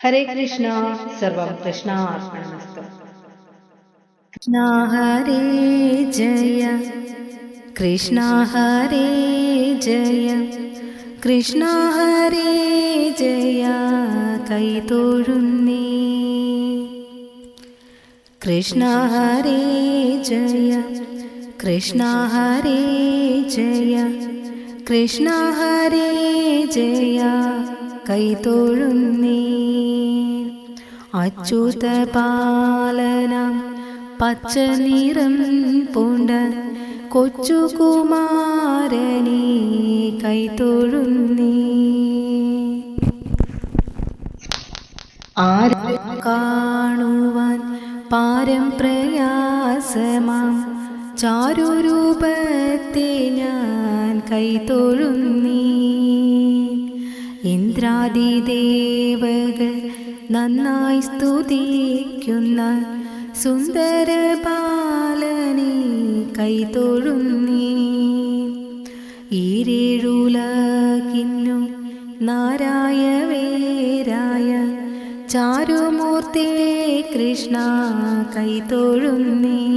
ഹരേ കൃഷ്ണ സർവം കൃഷ്ണാർപ്പണമസ്തു കൃഷ്ണ ഹരേ ജയ കൃഷ്ണ ഹരേ ജയ കൃഷ്ണ ഹരേ ജയ കൈതൊഴുന്നേ കൃഷ്ണ ഹരേ ജയ കൃഷ്ണ ഹരേ ജയ കൃഷ്ണ ഹരേ ജയ കൈതൊഴുന്നേ അച്യുത പാലനം പച്ച നിറം പൂണ്ട കൊച്ചുകുമാരനെ കൈതൊഴുന്നീ കാണുവാൻ പാരം പ്രയാസമാം. ചാരുരൂപത്തെ ഞാൻ കൈതൊഴുന്നീ ഇന്ദ്രാദിദേവകൾ നന്നായി സ്തുതിക്കുന്ന സുന്ദര ബാലനെ കൈതൊഴുന്നീ. ഈരേഴുലകിന്നു നാരായ വേരായ ചാരുമൂർത്തി കൃഷ്ണ കൈതൊഴുന്നീ.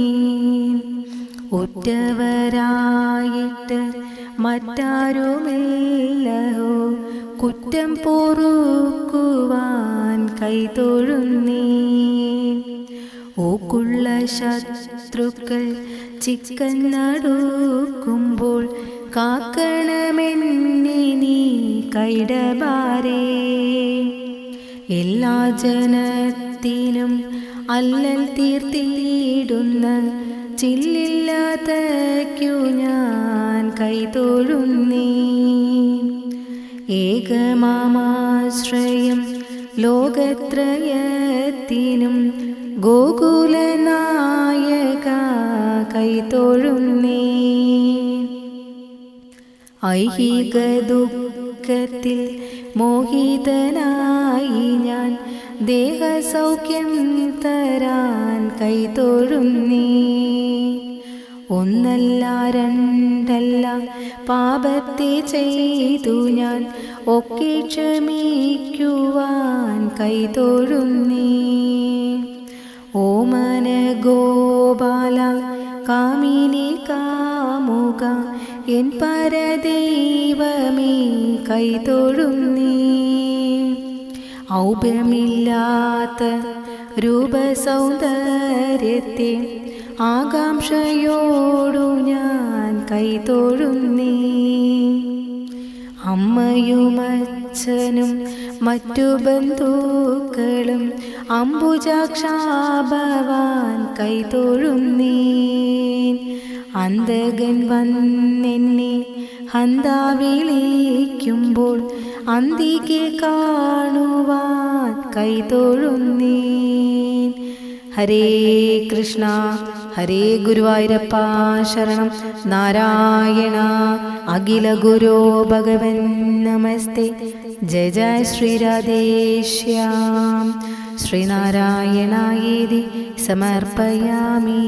ഒറ്റവരായിട്ട് മറ്റാരുമില്ലഹോ. കുറ്റം പോറുക്കുവാൻ കൈതൊഴുന്നീ ഓക്കുള്ള ശത്രുക്കൾ ചിക്കൻ നടുക്കുമ്പോൾ കാക്കണമെന്നെ കൈടബാരേ എല്ലാ ജനത്തിനും അല്ലൽ തീർത്തിയിടുന്ന ചില്ലില്ലാത്തയ്ക്കു ഞാൻ കൈതൊഴുന്നീ. ഏകമാമാശ്രയം ലോകത്രയത്തിനും ഗോകുലനായക കൈതൊഴുന്നേ. ഐഹിക ദുഃഖത്തിൽ മോഹിതനായി ഞാൻ ദേഹസൗഖ്യം തരാൻ കൈതൊഴുന്നേ. ഒന്നല്ല രണ്ടല്ല പാപത്തെ ചെയ്തു ഞാൻ. ഒക്കെ ക്ഷമിക്കുവാൻ കൈതൊഴുന്നേ ഓമന ഗോപാല കാമിനി കാമുക എൻ പരദൈവമേ കൈതൊഴുന്നേ ഔപമില്ലാത്ത രൂപസൗന്ദര്യത്തെ ആകാംക്ഷയോ കൈതൊഴുന്നേ അമ്മയും അച്ഛനും മറ്റു ബന്ധുക്കളും അംബുജാക്ഷാഭവാൻ കൈതൊഴുന്നേ അന്തകൻ വന്നെന്നെ ഹന്താ വിളിക്കുമ്പോൾ അന്തിക്ക് കാണുവാൻ കൈതൊഴുന്നേ ഹരേ കൃഷ്ണ ഹരേ ഗുരുവായൂരപ്പ ശരണം. നാരായണ അഖില ഗുരോ ഭഗവൻ നമസ്തേ. ജയ ജയ ശ്രീരാധേശ്യാം ശ്രീനാരായണായേതി സമർപ്പയാമി.